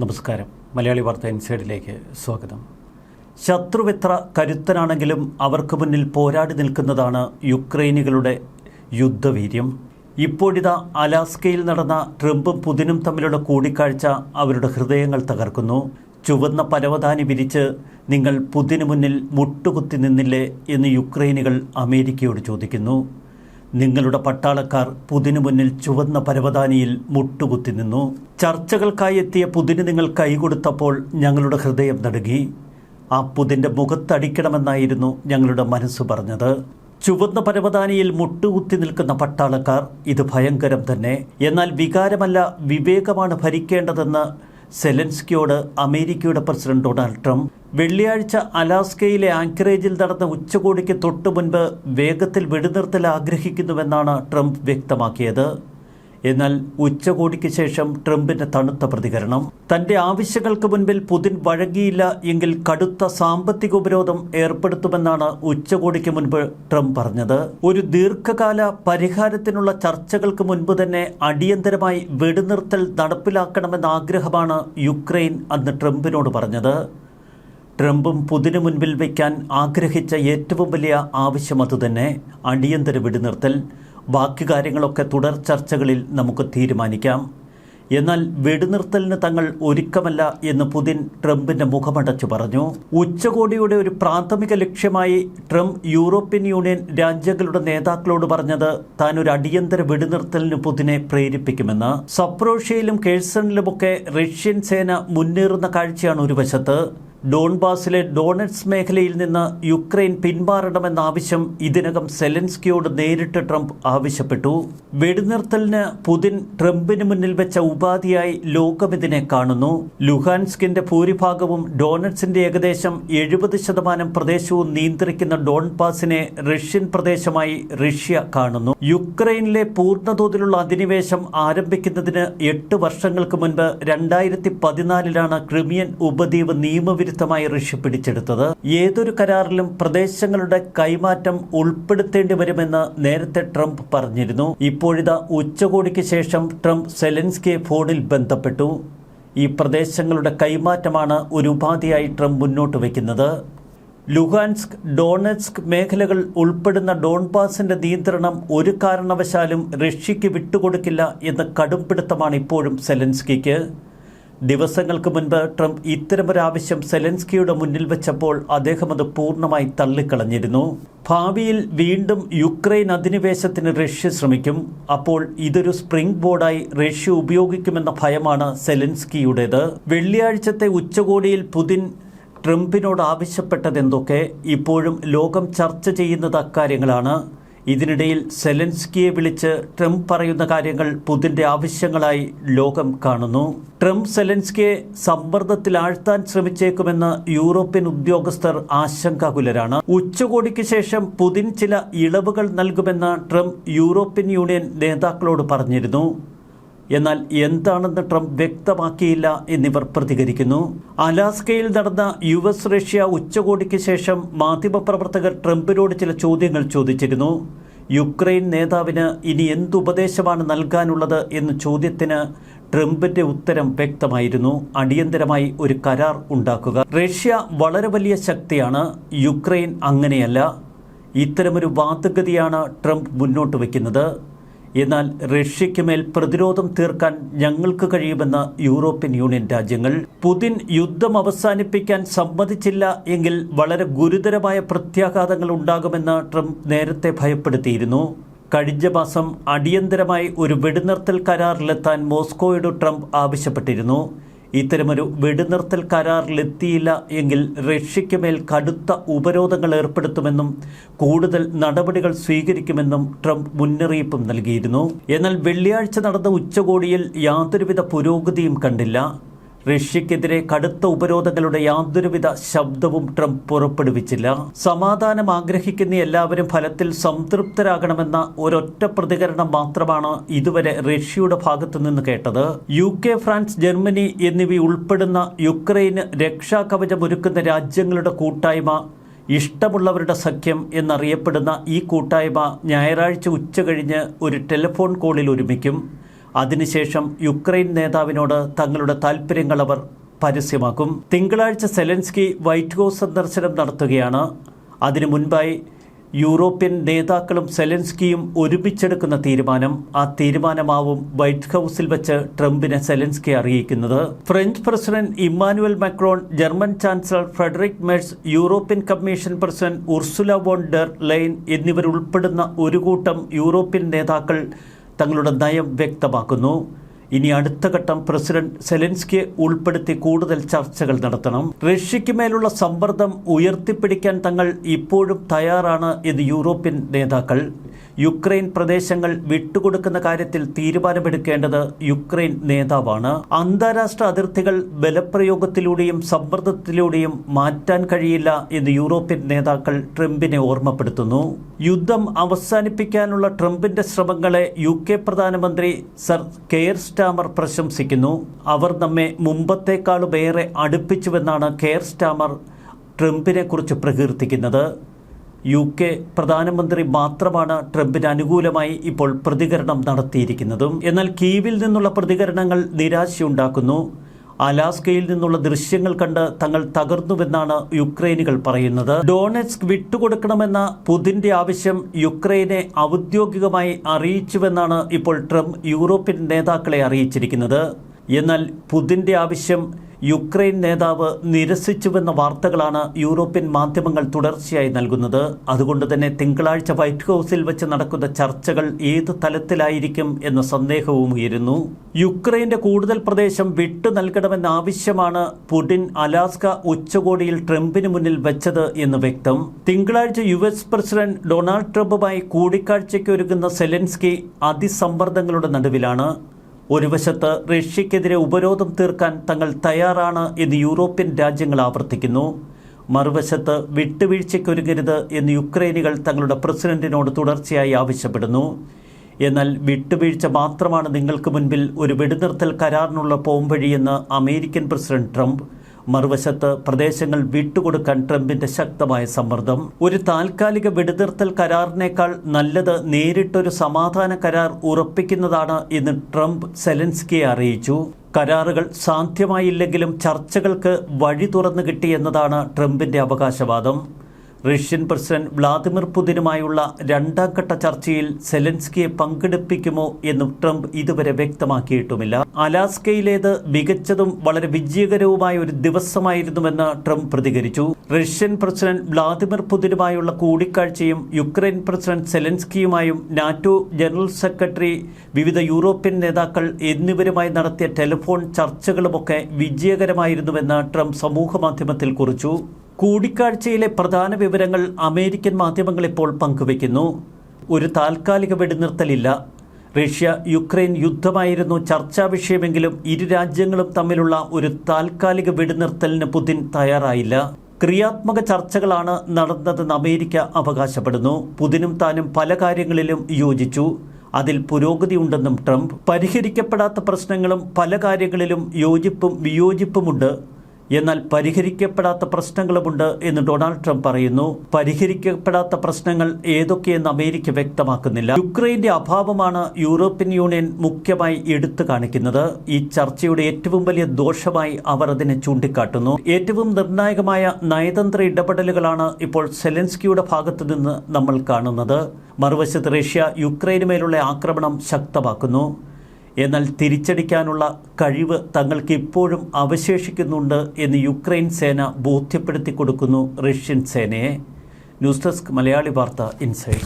നമസ്കാരം. മലയാളി വാർത്ത ഇൻസൈഡിലേക്ക് സ്വാഗതം. ശത്രുവെത്ര കരുത്തനാണെങ്കിലും അവർക്ക് മുന്നിൽ പോരാടി നിൽക്കുന്നതാണ് യുക്രൈനികളുടെ യുദ്ധവീര്യം. ഇപ്പോഴിതാ അലാസ്കയിൽ നടന്ന ട്രംപും പുതിനും തമ്മിലുള്ള കൂടിക്കാഴ്ച അവരുടെ ഹൃദയങ്ങൾ തകർക്കുന്നു. ചുവന്ന പരവതാനി വിരിച്ച് നിങ്ങൾ പുതിനു മുന്നിൽ മുട്ടുകുത്തി നിന്നില്ലേ എന്ന് യുക്രൈനികൾ അമേരിക്കയോട് ചോദിക്കുന്നു. നിങ്ങളുടെ പട്ടാളക്കാർ പുതിനു മുന്നിൽ ചുവന്ന പരവതാനിയിൽ മുട്ടുകുത്തി നിന്നു. ചർച്ചകൾക്കായി എത്തിയ പുതിന് നിങ്ങൾ കൈകൊടുത്തപ്പോൾ ഞങ്ങളുടെ ഹൃദയം നടുങ്ങി. ആ പുതിന്റെ മുഖത്തടിക്കണമെന്നായിരുന്നു ഞങ്ങളുടെ മനസ്സ് പറഞ്ഞത്. ചുവന്ന പരവതാനിയിൽ മുട്ടുകുത്തി നിൽക്കുന്ന പട്ടാളക്കാർ ഇത് ഭയങ്കരം തന്നെ. എന്നാൽ വികാരമല്ല വിവേകമാണ് ഭരിക്കേണ്ടതെന്ന് സെലൻസ്കിയോട് അമേരിക്കയുടെ പ്രസിഡന്റ് ഡൊണാൾഡ് ട്രംപ് വെള്ളിയാഴ്ച അലാസ്കയിലെ ആങ്കറേജിൽ നടന്ന ഉച്ചകോടിക്ക് തൊട്ടു മുൻപ് വേഗത്തിൽ വെടിനിർത്തൽ ആഗ്രഹിക്കുന്നുവെന്നാണ് ട്രംപ് വ്യക്തമാക്കിയത്. എന്നാൽ ഉച്ചകോടിക്ക് ശേഷം ട്രംപിന്റെ തണുത്ത പ്രതികരണം. തന്റെ ആവശ്യങ്ങൾക്ക് മുൻപിൽ പുതിൻ വഴങ്ങിയില്ല എങ്കിൽ കടുത്ത സാമ്പത്തിക ഉപരോധം ഏർപ്പെടുത്തുമെന്നാണ് ഉച്ചകോടിക്ക് മുൻപ് ട്രംപ് പറഞ്ഞത്. ഒരു ദീർഘകാല പരിഹാരത്തിനുള്ള ചർച്ചകൾക്ക് മുൻപ് തന്നെ അടിയന്തരമായി വെടിനിർത്തൽ നടപ്പിലാക്കണമെന്ന ആഗ്രഹമാണ് യുക്രൈൻ അന്ന് ട്രംപിനോട് പറഞ്ഞത്. ട്രംപും പുതിന് മുൻപിൽ വയ്ക്കാൻ ആഗ്രഹിച്ച ഏറ്റവും വലിയ ആവശ്യം അതുതന്നെ അടിയന്തര വെടിനിർത്തൽ. ബാക്കി കാര്യങ്ങളൊക്കെ തുടർ ചർച്ചകളിൽ നമുക്ക് തീരുമാനിക്കാം. എന്നാൽ വെടിനിർത്തലിന് തങ്ങൾ ഒരുക്കമല്ല എന്ന് പുതിൻ ട്രംപിന്റെ മുഖമടച്ചു പറഞ്ഞു. ഉച്ചകോടിയുടെ ഒരു പ്രാഥമിക ലക്ഷ്യമായി ട്രംപ് യൂറോപ്യൻ യൂണിയൻ രാജ്യങ്ങളുടെ നേതാക്കളോട് പറഞ്ഞത് താൻ ഒരു അടിയന്തര വെടിനിർത്തലിന് പുതിനെ പ്രേരിപ്പിക്കുമെന്ന്. സപ്രോഷ്യയിലും കേഴ്സണിലുമൊക്കെ റഷ്യൻ സേന മുന്നേറുന്ന കാഴ്ചയാണ് ഒരു വശത്ത്. ഡോൺബാസിലെ ഡോണറ്റ്സ് മേഖലയിൽ നിന്ന് യുക്രൈൻ പിന്മാറണമെന്ന ആവശ്യം ഇതിനകം സെലൻസ്കിയോട് നേരിട്ട് ട്രംപ് ആവശ്യപ്പെട്ടു. വെടിനിർത്തലിന് പുതിൻ ട്രംപിന് മുന്നിൽ വെച്ച ഉപാധിയായി ലോകം ഇതിനെ കാണുന്നു. ലുഹാൻസ്കിന്റെ ഭൂരിഭാഗവും ഡോണറ്റ്സിന്റെ ഏകദേശം എഴുപത് ശതമാനം പ്രദേശവും നിയന്ത്രിക്കുന്ന ഡോൺബാസിനെ റഷ്യൻ പ്രദേശമായി റഷ്യ കാണുന്നു. യുക്രൈനിലെ പൂർണതോതിലുള്ള അധിനിവേശം ആരംഭിക്കുന്നതിന് എട്ട് വർഷങ്ങൾക്ക് മുൻപ് രണ്ടായിരത്തി പതിനാലിലാണ് ക്രിമിയൻ ഉപദ്വീപ് നിയമവിരുദ്ധമായി റഷ്യ പിടിച്ചെടുത്തത്. ഏതൊരു കരാറിലും പ്രദേശങ്ങളുടെ കൈമാറ്റം ഉൾപ്പെടുത്തേണ്ടി വരുമെന്ന് നേരത്തെ ട്രംപ് പറഞ്ഞിരുന്നു. ഇപ്പോഴിതാ ഉച്ചകോടിക്ക് ശേഷം ട്രംപ് സെലൻസ്കിയെ ഫോണിൽ ബന്ധപ്പെട്ടു. ഈ പ്രദേശങ്ങളുടെ കൈമാറ്റമാണ് ഒരു ഉപാധിയായി ട്രംപ് മുന്നോട്ട് വയ്ക്കുന്നത്. ലുഹാൻസ്ക് ഡോണറ്റ്സ്ക് മേഖലകൾ ഉൾപ്പെടുന്ന ഡോൺബാസിന്റെ നിയന്ത്രണം ഒരു കാരണവശാലും റഷ്യയ്ക്ക് വിട്ടുകൊടുക്കില്ല എന്ന കടുംപിടുത്തമാണ് ഇപ്പോഴും സെലൻസ്കിക്ക്. ദിവസങ്ങൾക്ക് മുൻപ് ട്രംപ് ഇത്തരമൊരാവശ്യം സെലൻസ്കിയുടെ മുന്നിൽ വെച്ചപ്പോൾ അദ്ദേഹം അത് പൂർണമായി തള്ളിക്കളഞ്ഞിരുന്നു. ഭാവിയിൽ വീണ്ടും യുക്രൈൻ അധിനിവേശത്തിന് റഷ്യ ശ്രമിക്കും. അപ്പോൾ ഇതൊരു സ്പ്രിംഗ് ബോർഡായി റഷ്യ ഉപയോഗിക്കുമെന്ന ഭയമാണ് സെലൻസ്കിയുടേത്. വെള്ളിയാഴ്ചത്തെ ഉച്ചകോടിയിൽ പുതിൻ ട്രംപിനോട് ആവശ്യപ്പെട്ടതെന്തൊക്കെ? ഇപ്പോഴും ലോകം ചർച്ച ചെയ്യുന്നത് അക്കാര്യങ്ങളാണ്. ഇതിനിടയിൽ സെലൻസ്കിയെ വിളിച്ച് ട്രംപ് പറയുന്ന കാര്യങ്ങൾ പുതിന്റെ ആവശ്യങ്ങളായി ലോകം കാണുന്നു. ട്രംപ് സെലൻസ്കിയെ സമ്മർദ്ദത്തിലാഴ്ത്താൻ ശ്രമിച്ചേക്കുമെന്ന് യൂറോപ്യൻ ഉദ്യോഗസ്ഥർ ആശങ്കാകുലരാണ്. ഉച്ചകോടിക്ക് ശേഷം പുതിൻ ചില ഇളവുകൾ നൽകുമെന്ന് ട്രംപ് യൂറോപ്യൻ യൂണിയൻ നേതാക്കളോട് പറഞ്ഞിരുന്നു. എന്നാൽ എന്താണെന്ന് ട്രംപ് വ്യക്തമാക്കിയില്ല എന്നിവർ പ്രതികരിക്കുന്നു. അലാസ്കയിൽ നടന്ന യു എസ് റഷ്യ ഉച്ചകോടിക്ക് ശേഷം മാധ്യമപ്രവർത്തകർ ട്രംപിനോട് ചില ചോദ്യങ്ങൾ ചോദിച്ചിരുന്നു. യുക്രൈൻ നേതാവിന് ഇനി എന്തുപദേശമാണ് നൽകാനുള്ളത് എന്ന ചോദ്യത്തിന് ട്രംപിന്റെ ഉത്തരം വ്യക്തമായിരുന്നു. അടിയന്തരമായി ഒരു കരാർ ഉണ്ടാക്കുക. റഷ്യ വളരെ വലിയ ശക്തിയാണ്. യുക്രൈൻ അങ്ങനെയല്ല. ഇത്തരമൊരു വാദഗതിയാണ് ട്രംപ് മുന്നോട്ട് വയ്ക്കുന്നത്. എന്നാൽ റഷ്യയ്ക്ക് മേൽ പ്രതിരോധം തീർക്കാൻ ഞങ്ങൾക്ക് കഴിയുമെന്ന് യൂറോപ്യൻ യൂണിയൻ രാജ്യങ്ങൾ പുതിൻ യുദ്ധം അവസാനിപ്പിക്കാൻ സമ്മതിച്ചില്ല എങ്കിൽ വളരെ ഗുരുതരമായ പ്രത്യാഘാതങ്ങൾ ഉണ്ടാകുമെന്ന് ട്രംപ് നേരത്തെ ഭയപ്പെടുത്തിയിരുന്നു. കഴിഞ്ഞ മാസം അടിയന്തരമായി ഒരു വെടിനിർത്തൽ കരാറിലെത്താൻ മോസ്കോയോട് ട്രംപ് ആവശ്യപ്പെട്ടിരുന്നു. ഇത്തരമൊരു വെടിനിർത്തൽ കരാറിലെത്തിയില്ല എങ്കിൽ റഷ്യയ്ക്ക് മേൽ കടുത്ത ഉപരോധങ്ങൾ ഏർപ്പെടുത്തുമെന്നും കൂടുതൽ നടപടികൾ സ്വീകരിക്കുമെന്നും ട്രംപ് മുന്നറിയിപ്പും നൽകിയിരുന്നു. എന്നാൽ വെള്ളിയാഴ്ച നടന്ന ഉച്ചകോടിയിൽ യാതൊരുവിധ പുരോഗതിയും കണ്ടില്ല. റഷ്യക്കെതിരെ കടുത്ത ഉപരോധങ്ങളുടെ യാതൊരുവിധ ശബ്ദവും ട്രംപ് പുറപ്പെടുവിച്ചില്ല. സമാധാനം ആഗ്രഹിക്കുന്ന എല്ലാവരും ഫലത്തിൽ സംതൃപ്തരാകണമെന്ന ഒരൊറ്റ പ്രതികരണം മാത്രമാണ് ഇതുവരെ റഷ്യയുടെ ഭാഗത്തു നിന്ന് കേട്ടത്. യു കെ ഫ്രാൻസ് ജർമ്മനി എന്നിവ ഉൾപ്പെടുന്ന യുക്രൈന് രക്ഷാകവചം ഒരുക്കുന്ന രാജ്യങ്ങളുടെ കൂട്ടായ്മ ഇഷ്ടമുള്ളവരുടെ സഖ്യം എന്നറിയപ്പെടുന്ന ഈ കൂട്ടായ്മ ഞായറാഴ്ച ഉച്ച കഴിഞ്ഞ് ഒരു ടെലിഫോൺ കോളിൽ ഒരുമിക്കും. അതിനുശേഷം യുക്രൈൻ നേതാവിനോട് തങ്ങളുടെ താൽപ്പര്യങ്ങൾ അവർ പരസ്യമാക്കും. തിങ്കളാഴ്ച സെലൻസ്കി വൈറ്റ് ഹൗസ് സന്ദർശനം നടത്തുകയാണ്. അതിനു മുൻപായി യൂറോപ്യൻ നേതാക്കളും സെലൻസ്കിയും ഒരുമിച്ചെടുക്കുന്ന തീരുമാനം ആ തീരുമാനമാവും വൈറ്റ് ഹൗസിൽ വെച്ച് ട്രംപിനെ സെലൻസ്കി അറിയിക്കുന്നത്. French president Emmanuel Macron German chancellor Friedrich Merz European commission president Ursula von der Leyen എന്നിവരുൾപ്പെടുന്ന ഒരു കൂട്ടം യൂറോപ്യൻ നേതാക്കൾ തങ്ങളുടെ നയം വ്യക്തമാക്കുന്നു. ഇനി അടുത്ത ഘട്ടം പ്രസിഡന്റ് സെലൻസ്കിയെ ഉൾപ്പെടുത്തി കൂടുതൽ ചർച്ചകൾ നടത്തണം. റഷ്യയ്ക്ക് മേലുള്ള സമ്മർദ്ദം ഉയർത്തിപ്പിടിക്കാൻ തങ്ങൾ ഇപ്പോഴും തയ്യാറാണ് എന്ന് യൂറോപ്യൻ നേതാക്കൾ. യുക്രൈൻ പ്രദേശങ്ങൾ വിട്ടുകൊടുക്കുന്ന കാര്യത്തിൽ തീരുമാനമെടുക്കേണ്ടത് യുക്രൈൻ നേതാവാണ്. അന്താരാഷ്ട്ര അതിർത്തികൾ ബലപ്രയോഗത്തിലൂടെയും സമ്മർദ്ദത്തിലൂടെയും മാറ്റാൻ കഴിയില്ല എന്ന് യൂറോപ്യൻ നേതാക്കൾ ട്രംപിനെ ഓർമ്മപ്പെടുത്തുന്നു. യുദ്ധം അവസാനിപ്പിക്കാനുള്ള ട്രംപിന്റെ ശ്രമങ്ങളെ യു കെ പ്രധാനമന്ത്രി സർ കെയർ സ്റ്റാമർ പ്രശംസിക്കുന്നു. അവർ നമ്മെ മുമ്പത്തേക്കാളുമേറെ അടുപ്പിച്ചുവെന്നാണ് കെയർ സ്റ്റാമർ ട്രംപിനെക്കുറിച്ച് പ്രകീർത്തിക്കുന്നത്. യു കെ പ്രധാനമന്ത്രി മാത്രമാണ് ട്രംപിന് അനുകൂലമായി ഇപ്പോൾ പ്രതികരണം നടത്തിയിരിക്കുന്നതും. എന്നാൽ കീവിൽ നിന്നുള്ള പ്രതികരണങ്ങൾ നിരാശയുണ്ടാക്കുന്നു. അലാസ്കയിൽ നിന്നുള്ള ദൃശ്യങ്ങൾ കണ്ട് തങ്ങൾ തകർന്നുവെന്നാണ് യുക്രൈനുകൾ പറയുന്നത്. ഡോണറ്റ്സ്ക് വിട്ടുകൊടുക്കണമെന്ന പുതിന്റെ ആവശ്യം യുക്രൈനെ ഔദ്യോഗികമായി അറിയിച്ചുവെന്നാണ് ഇപ്പോൾ ട്രംപ് യൂറോപ്യൻ നേതാക്കളെ അറിയിച്ചിരിക്കുന്നത്. എന്നാൽ പുതിന്റെ ആവശ്യം യുക്രൈൻ നേതാവ് നിരസിച്ചുവെന്ന വാർത്തകളാണ് യൂറോപ്യൻ മാധ്യമങ്ങൾ തുടർച്ചയായി നൽകുന്നത്. അതുകൊണ്ട് തന്നെ തിങ്കളാഴ്ച വൈറ്റ് ഹൗസിൽ വെച്ച് നടക്കുന്ന ചർച്ചകൾ ഏത് തലത്തിലായിരിക്കും എന്ന സന്ദേഹവും ഉയരുന്നു. യുക്രൈന്റെ കൂടുതൽ പ്രദേശം വിട്ടു നൽകണമെന്ന ആവശ്യമാണ് പുടിൻ അലാസ്ക ഉച്ചകോടിയിൽ ട്രംപിന് മുന്നിൽ വെച്ചത് എന്ന് വ്യക്തം. തിങ്കളാഴ്ച യു എസ് പ്രസിഡന്റ് ഡൊണാൾഡ് ട്രംപുമായി കൂടിക്കാഴ്ചയ്ക്ക് ഒരുങ്ങുന്ന സെലൻസ്കി അതിസമ്മർദ്ദങ്ങളുടെ നടുവിലാണ്. ഒരു വശത്ത് റഷ്യക്കെതിരെ ഉപരോധം തീർക്കാൻ തങ്ങൾ തയ്യാറാണ് എന്ന് യൂറോപ്യൻ രാജ്യങ്ങൾ ആവർത്തിക്കുന്നു. മറുവശത്ത് വിട്ടുവീഴ്ചയ്ക്കൊരുങ്ങരുത് എന്ന് യുക്രൈനുകൾ തങ്ങളുടെ പ്രസിഡന്റിനോട് തുടർച്ചയായി ആവശ്യപ്പെടുന്നു. എന്നാൽ വിട്ടുവീഴ്ച മാത്രമാണ് നിങ്ങൾക്ക് മുൻപിൽ ഒരു വെടിനിർത്തൽ കരാറിനുള്ള പോംവഴിയെന്ന് അമേരിക്കൻ പ്രസിഡന്റ് ട്രംപ് മറുവശത്ത് പ്രദേശങ്ങൾ വിട്ടുകൊടുക്കാൻ ട്രംപിന്റെ ശക്തമായ സമ്മർദ്ദം. ഒരു താൽക്കാലിക വെടിനിർത്തൽ കരാറിനേക്കാൾ നല്ലത് നേരിട്ടൊരു സമാധാന കരാർ ഉറപ്പിക്കുന്നതാണ് എന്ന് ട്രംപ് സെലൻസ്കിയെ അറിയിച്ചു. കരാറുകൾ സാധ്യമായില്ലെങ്കിലും ചർച്ചകൾക്ക് വഴി തുറന്നു കിട്ടിയെന്നതാണ് ട്രംപിന്റെ അവകാശവാദം. റഷ്യൻ പ്രസിഡന്റ് വ്ളാദിമിർ പുതിനുമായുള്ള രണ്ടാം ഘട്ട ചർച്ചയിൽ സെലൻസ്കിയെ പങ്കെടുപ്പിക്കുമോ എന്ന് ട്രംപ് ഇതുവരെ വ്യക്തമാക്കിയിട്ടുമില്ല. അലാസ്കയിലേത് മികച്ചതും വളരെ വിജയകരവുമായ ഒരു ദിവസമായിരുന്നുവെന്ന് ട്രംപ് പ്രതികരിച്ചു. റഷ്യൻ പ്രസിഡന്റ് വ്ളാദിമിർ പുതിനുമായുള്ള കൂടിക്കാഴ്ചയും യുക്രൈൻ പ്രസിഡന്റ് സെലൻസ്കിയുമായും നാറ്റോ ജനറൽ സെക്രട്ടറി വിവിധ യൂറോപ്യൻ നേതാക്കൾ എന്നിവരുമായി നടത്തിയ ടെലിഫോൺ ചർച്ചകളുമൊക്കെ വിജയകരമായിരുന്നുവെന്ന് ട്രംപ് സമൂഹമാധ്യമത്തിൽ കുറിച്ചു. കൂടിക്കാഴ്ചയിലെ പ്രധാന വിവരങ്ങൾ അമേരിക്കൻ മാധ്യമങ്ങൾ ഇപ്പോൾ പങ്കുവയ്ക്കുന്നു. ഒരു താൽക്കാലിക വെടിനിർത്തലില്ല. റഷ്യ യുക്രൈൻ യുദ്ധമായിരുന്നു ചർച്ചാ വിഷയമെങ്കിലും ഇരു രാജ്യങ്ങളും തമ്മിലുള്ള ഒരു താൽക്കാലിക വെടിനിർത്തലിന് പുതിൻ തയ്യാറായില്ല. ക്രിയാത്മക ചർച്ചകളാണ് നടന്നതെന്ന് അമേരിക്ക അവകാശപ്പെടുന്നു. പുതിനും താനും പല കാര്യങ്ങളിലും യോജിച്ചു. അതിൽ പുരോഗതി ഉണ്ടെന്നും ട്രംപ്. പരിഹരിക്കപ്പെടാത്ത പ്രശ്നങ്ങളും പല കാര്യങ്ങളിലും യോജിപ്പും വിയോജിപ്പുമുണ്ട്. എന്നാൽ പരിഹരിക്കപ്പെടാത്ത പ്രശ്നങ്ങളുമുണ്ട് എന്ന് ഡൊണാൾഡ് ട്രംപ് പറയുന്നു. പരിഹരിക്കപ്പെടാത്ത പ്രശ്നങ്ങൾ ഏതൊക്കെയെന്ന് അമേരിക്ക വ്യക്തമാക്കുന്നില്ല. യുക്രൈന്റെ അഭാവമാണ് യൂറോപ്യൻ യൂണിയൻ മുഖ്യമായി എടുത്തു കാണിക്കുന്നത്. ഈ ചർച്ചയുടെ ഏറ്റവും വലിയ ദോഷമായി അവർ അതിനെ ചൂണ്ടിക്കാട്ടുന്നു. ഏറ്റവും നിർണായകമായ നയതന്ത്ര ഇടപെടലുകളാണ് ഇപ്പോൾ സെലൻസ്കിയുടെ ഭാഗത്തു നിന്ന് നമ്മൾ കാണുന്നത്. മറുവശത്ത് റഷ്യ യുക്രൈന് മേലുള്ള ആക്രമണം ശക്തമാക്കുന്നു. എന്നാൽ തിരിച്ചടിക്കാനുള്ള കഴിവ് തങ്ങൾക്ക് ഇപ്പോഴും അവശേഷിക്കുന്നുണ്ട് എന്ന് യുക്രൈൻ സേന ബോധ്യപ്പെടുത്തി കൊടുക്കുന്നു റഷ്യൻ സേനയെ. ന്യൂസ് ഡെസ്ക് മലയാളി വാർത്ത ഇൻസൈഡ്.